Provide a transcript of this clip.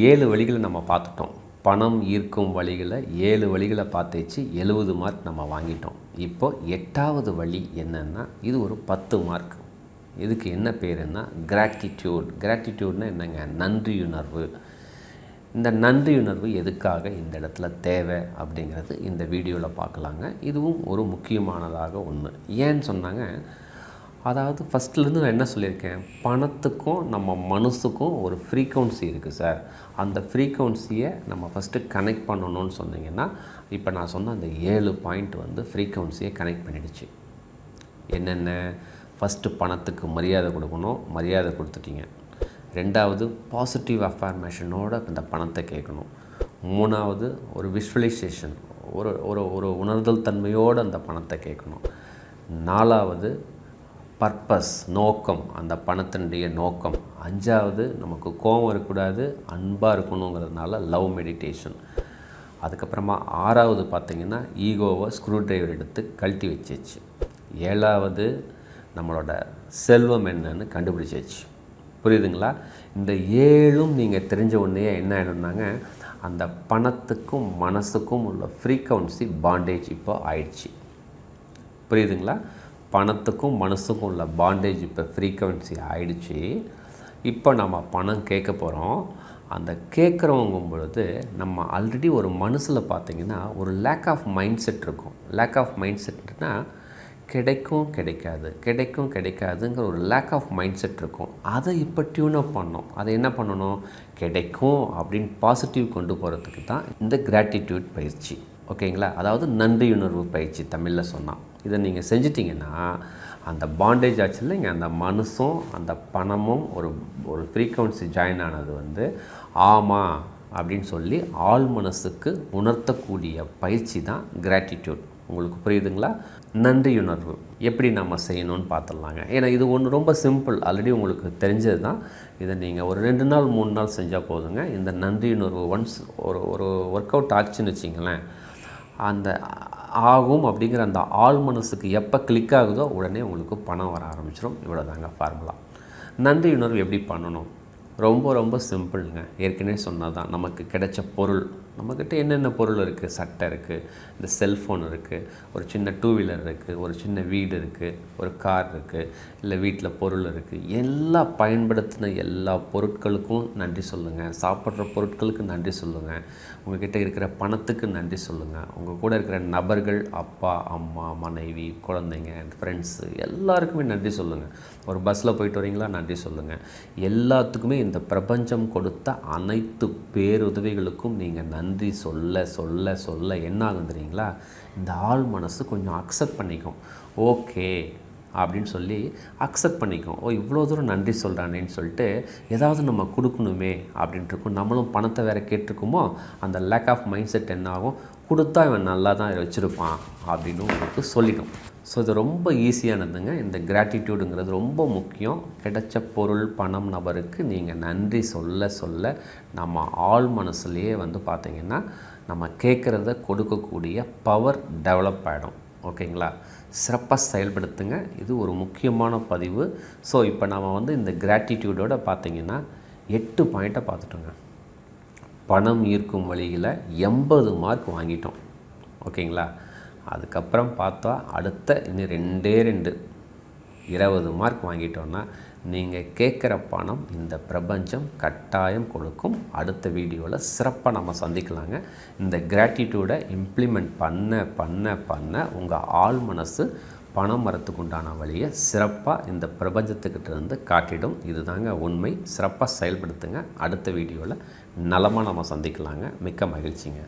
ஏழு வழிகளை நம்ம பார்த்துட்டோம். பணம் ஈர்க்கும் வழிகளை ஏழு வழிகளை பார்த்துச்சு. எழுபது மார்க் நம்ம வாங்கிட்டோம். இப்போ எட்டாவது வழி என்னென்னா இது ஒரு பத்து மார்க் இதுக்கு என்ன பேருன்னா கிராட்டிடியூட் கிராட்டிடியூட்னா என்னங்க? நன்றியுணர்வு. இந்த நன்றியுணர்வு எதுக்காக இந்த இடத்துல தேவை அப்படிங்கிறது இந்த வீடியோவில் பார்க்கலாங்க. இதுவும் ஒரு முக்கியமானதாக ஒன்று ஏன்னு சொன்னாங்க அதாவது ஃபஸ்ட்லேருந்து நான் என்ன சொல்லியிருக்கேன்? பணத்துக்கும் நம்ம மனசுக்கும் ஒரு ஃப்ரீக்வன்சி இருக்குது சார் அந்த ஃப்ரீக்வன்சியை நம்ம ஃபஸ்ட்டு கனெக்ட் பண்ணணும்னு சொன்னீங்கன்னா இப்போ நான் சொன்ன அந்த ஏழு பாயிண்ட் வந்து ஃப்ரீக்வன்சியை கனெக்ட் பண்ணிடுச்சு. என்னென்ன? ஃபஸ்ட்டு பணத்துக்கு மரியாதை கொடுக்கணும் மரியாதை கொடுத்துட்டீங்க. ரெண்டாவது பாசிட்டிவ் அஃபார்மேஷனோட இந்த பணத்தை கேட்கணும். மூணாவது ஒரு விஷுவலைசேஷன் ஒரு ஒரு ஒரு உணர்தல் தன்மையோடு அந்த பணத்தை கேட்கணும். நாலாவது பர்பஸ் நோக்கம் அந்த பணத்தினுடைய நோக்கம். அஞ்சாவது நமக்கு கோபம் இருக்கக்கூடாது அன்பாக இருக்கணுங்கிறதுனால லவ் மெடிடேஷன் அதுக்கப்புறமா ஆறாவது பார்த்திங்கன்னா ஈகோவை ஸ்க்ரூ டிரைவர் எடுத்து கழட்டி வச்சிச்சு ஏழாவது நம்மளோட செல்வம் என்னன்னு கண்டுபிடிச்சிச்சு புரியுதுங்களா? இந்த ஏழும் நீங்கள் தெரிஞ்ச உடனே என்ன ஆகிடும்னாங்க அந்த பணத்துக்கும் மனசுக்கும் உள்ள ஃப்ரீக்வன்சி பாண்டேஜ் இப்போ ஆயிடுச்சு. புரியுதுங்களா? பணத்துக்கும் மனசுக்கும் உள்ள பாண்டேஜ் இப்போ ஃப்ரீக்குவென்சி ஆயிடுச்சு. இப்போ நம்ம பணம் கேட்க போகிறோம் அந்த கேட்குறவங்கும் பொழுது நம்ம ஆல்ரெடி ஒரு மனசில் பார்த்திங்கன்னா ஒரு லேக் ஆஃப் மைண்ட் செட் இருக்கும். லேக் ஆஃப் மைண்ட் செட்னா கிடைக்கும் கிடைக்காது. கிடைக்கும் கிடைக்காதுங்கிற ஒரு லேக் ஆஃப் மைண்ட் செட் இருக்கும். அதை இப்போ டியூன் அப் பண்ணோம் அதை என்ன பண்ணணும்? கிடைக்கும் அப்படின்னு பாசிட்டிவ் கொண்டு போகிறதுக்கு தான் இந்த கிராட்டிடியூட் பயிற்சி. ஓகேங்களா? அதாவது நன்றியுணர்வு பயிற்சி தமிழில் சொன்னான். இதை நீங்கள் செஞ்சிட்டிங்கன்னா அந்த பாண்டேஜ் ஆச்சு இல்லைங்க அந்த மனசும் அந்த பணமும் ஒரு ஒரு ஃப்ரீக்வன்சி ஜாயின் ஆனது வந்து ஆமாம் அப்படின்னு சொல்லி ஆள் மனசுக்கு உணர்த்தக்கூடிய பயிற்சி தான் கிராட்டிடியூட் உங்களுக்கு புரியுதுங்களா? நன்றியுணர்வு. எப்படி நம்ம செய்யணும்னு பார்த்துடலாங்க. ஏன்னா இது ஒன்று ரொம்ப சிம்பிள் ஆல்ரெடி உங்களுக்கு தெரிஞ்சது தான். இதை நீங்கள் ஒரு ரெண்டு நாள் மூணு நாள் செஞ்சால் போதுங்க. இந்த நன்றியுணர்வு ஒன்ஸ் ஒரு ஒரு ஒர்க் அவுட் ஆச்சுன்னு வச்சிங்களேன் அந்த ஆகும் அப்படிங்கிற அந்த ஆள் மனசுக்கு எப்போ கிளிக் ஆகுதோ உடனே உங்களுக்கு பணம் வர ஆரம்பிச்சிடும் இவ்வளோ தாங்க ஃபார்முலா நன்றியுணர்வு எப்படி பண்ணணும்? ரொம்ப ரொம்ப சிம்பிளுங்க. ஏற்கனவே சொன்னால் தான் நமக்கு கிடைச்ச பொருள். நம்மக்கிட்ட என்னென்ன பொருள் இருக்குது சட்டை இருக்குது இந்த செல்ஃபோன் இருக்குது ஒரு சின்ன டூ வீலர் இருக்குது ஒரு சின்ன வீடு இருக்குது ஒரு கார் இருக்குது இல்லை வீட்டில் பொருள் இருக்குது எல்லா பயன்படுத்தின எல்லா பொருட்களுக்கும் நன்றி சொல்லுங்கள் சாப்பிட்ற பொருட்களுக்கு நன்றி சொல்லுங்கள் உங்கள்கிட்ட இருக்கிற பணத்துக்கு நன்றி சொல்லுங்கள் உங்கள் கூட இருக்கிற நபர்கள் அப்பா அம்மா மனைவி குழந்தைங்க ஃப்ரெண்ட்ஸு எல்லாருக்குமே நன்றி சொல்லுங்கள் ஒரு பஸ்ஸில் போயிட்டு வரீங்களா? நன்றி சொல்லுங்கள் எல்லாத்துக்குமே இந்த பிரபஞ்சம் கொடுத்த அனைத்து பேருதவிகளுக்கும் நீங்கள் நன்றி சொல்ல சொல்ல சொல்ல என்ன ஆகும் தெரியுங்களா? இந்த ஆள் மனசு கொஞ்சம் அக்செப்ட் பண்ணிக்கும். ஓகே அப்படின்னு சொல்லி அக்செப்ட் பண்ணிக்கும். ஓ இவ்வளோ தூரம் நன்றி சொல்கிறானேன்னு சொல்லிட்டு ஏதாவது நம்ம கொடுக்கணுமே அப்படின்ட்டு இருக்கும். நம்மளும் பணத்தை வேறு கேட்டிருக்குமோ அந்த லேக் ஆஃப் மைண்ட் செட் என்ன ஆகும் கொடுத்தா இவன் நல்லா தான் வச்சுருப்பான் அப்படின்னு உங்களுக்கு சொல்லிடும் ஸோ இது ரொம்ப ஈஸியானதுங்க இந்த கிராட்டிடியூடுங்கிறது ரொம்ப முக்கியம். கிடைச்ச பொருள் பணம் நபருக்கு நீங்கள் நன்றி சொல்ல சொல்ல நம்ம ஆள் மனசுலேயே வந்து பார்த்திங்கன்னா நம்ம கேட்குறத கொடுக்கக்கூடிய பவர் டெவலப் ஆகிடும் ஓகேங்களா? சிறப்பாக செயல்படுத்துங்க. இது ஒரு முக்கியமான பதிவு. ஸோ இப்போ நம்ம வந்து இந்த கிராட்டிடியூடோட பார்த்திங்கன்னா எட்டு பாயிண்ட்டை பார்த்துட்டோங்க பணம் ஈர்க்கும் வழியில் எண்பது மார்க் வாங்கிட்டோம். ஓகேங்களா? அதுக்கப்புறம் பார்த்தா அடுத்த இன்னும் ரெண்டே ரெண்டு இருபது மார்க் வாங்கிட்டோன்னா நீங்கள் கேட்குற பணம் இந்த பிரபஞ்சம் கட்டாயம் கொடுக்கும். அடுத்த வீடியோவில் சிறப்பாக நம்ம சந்திக்கலாங்க. இந்த கிராட்டிடியூடை இம்ப்ளிமெண்ட் பண்ண பண்ண பண்ண உங்கள் ஆள் மனசு பணம் வரத்துக்குண்டான வழியை சிறப்பாக இந்த பிரபஞ்சத்துக்கிட்ட இருந்து காட்டிடும். இதுதாங்க உண்மை. சிறப்பாக செயல்படுத்துங்க. அடுத்த வீடியோவில் நலமாக நம்ம சந்திக்கலாங்க. மிக்க மகிழ்ச்சிங்க.